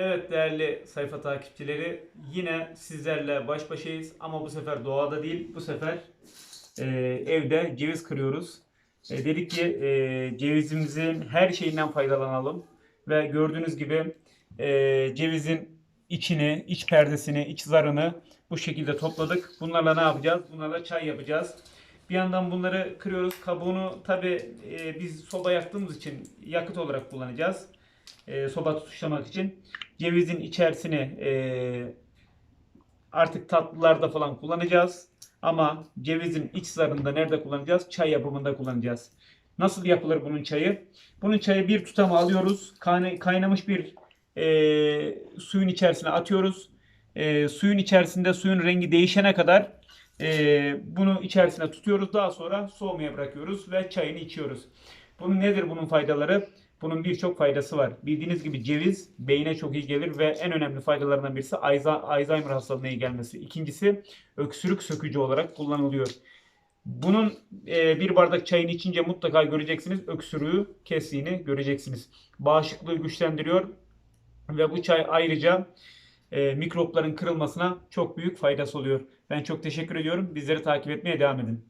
Evet değerli sayfa takipçileri yine sizlerle baş başayız ama bu sefer doğada değil bu sefer e, evde ceviz kırıyoruz. E, dedik ki e, cevizimizin her şeyinden faydalanalım ve gördüğünüz gibi e, cevizin içini, iç perdesini, iç zarını bu şekilde topladık. Bunlarla ne yapacağız? Bunlarla çay yapacağız. Bir yandan bunları kırıyoruz. Kabuğunu tabi biz soba yaktığımız için yakıt olarak kullanacağız. E, soba tutuşlamak için. Cevizin içerisini e, artık tatlılarda falan kullanacağız. Ama cevizin iç zarında nerede kullanacağız? Çay yapımında kullanacağız. Nasıl yapılır bunun çayı? Bunun çayı bir tutama alıyoruz. Kayna- Kaynamış bir e, suyun içerisine atıyoruz. E, suyun içerisinde suyun rengi değişene kadar e, bunu içerisine tutuyoruz. Daha sonra soğumaya bırakıyoruz ve çayını içiyoruz. Bunun nedir bunun faydaları? Bunun birçok faydası var. Bildiğiniz gibi ceviz beyne çok iyi gelir ve en önemli faydalarından birisi Alzheimer hastalığına iyi gelmesi. İkincisi öksürük sökücü olarak kullanılıyor. Bunun e, bir bardak çayını içince mutlaka göreceksiniz öksürüğü kestiğini göreceksiniz. Bağışıklığı güçlendiriyor ve bu çay ayrıca e, mikropların kırılmasına çok büyük faydası oluyor. Ben çok teşekkür ediyorum. Bizleri takip etmeye devam edin.